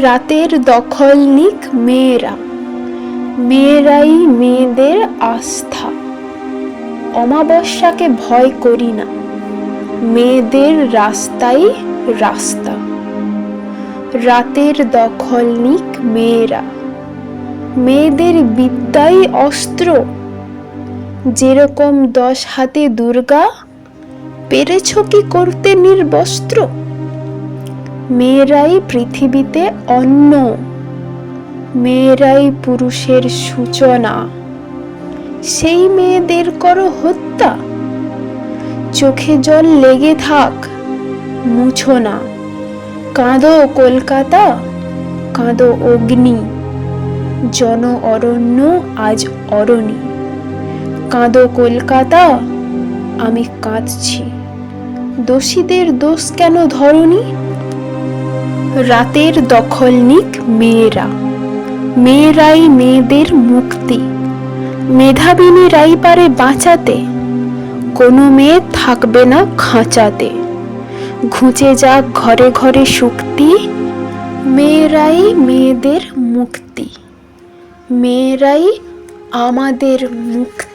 রাতের দখল নিক মেয়েরা। মেয়েরাই মেয়েদের আস্থা। অমাবস্যাকে ভয় করি না। মেয়েদের রাস্তাই রাস্তা। রাতের দখল নিক মেয়েরা। মেয়েদের বিদ্যাই অস্ত্র। যেরকম দশ হাতে দুর্গা, পেরেছ কি করতে নির্বস্ত্র? মেয়েরাই পৃথিবীতে অন্য, মেয়েরাই পুরুষের সূচনা। সেই মেয়েদের করো হত্যা, চোখে জল লেগে থাক, মুছো না। কাঁদো কলকাতা, কাঁদো অগ্নি, জন অরণ্য আজ অরণি। কাঁদো কলকাতা, আমি কাঁদছি, দোষীদের দোষ কেন ধরনি? রাতের দখলনিক মেয়েরা। মেয়েরাই মেয়েদের মুক্তি। মেধাবিনীরাই পারে বাঁচাতে। কোনো মেয়ে থাকবে না খাঁচাতে। ঘুচে যাক ঘরে ঘরে শুক্তি। মেয়েরাই মেয়েদের মুক্তি। মেয়েরাই আমাদের মুক্তি।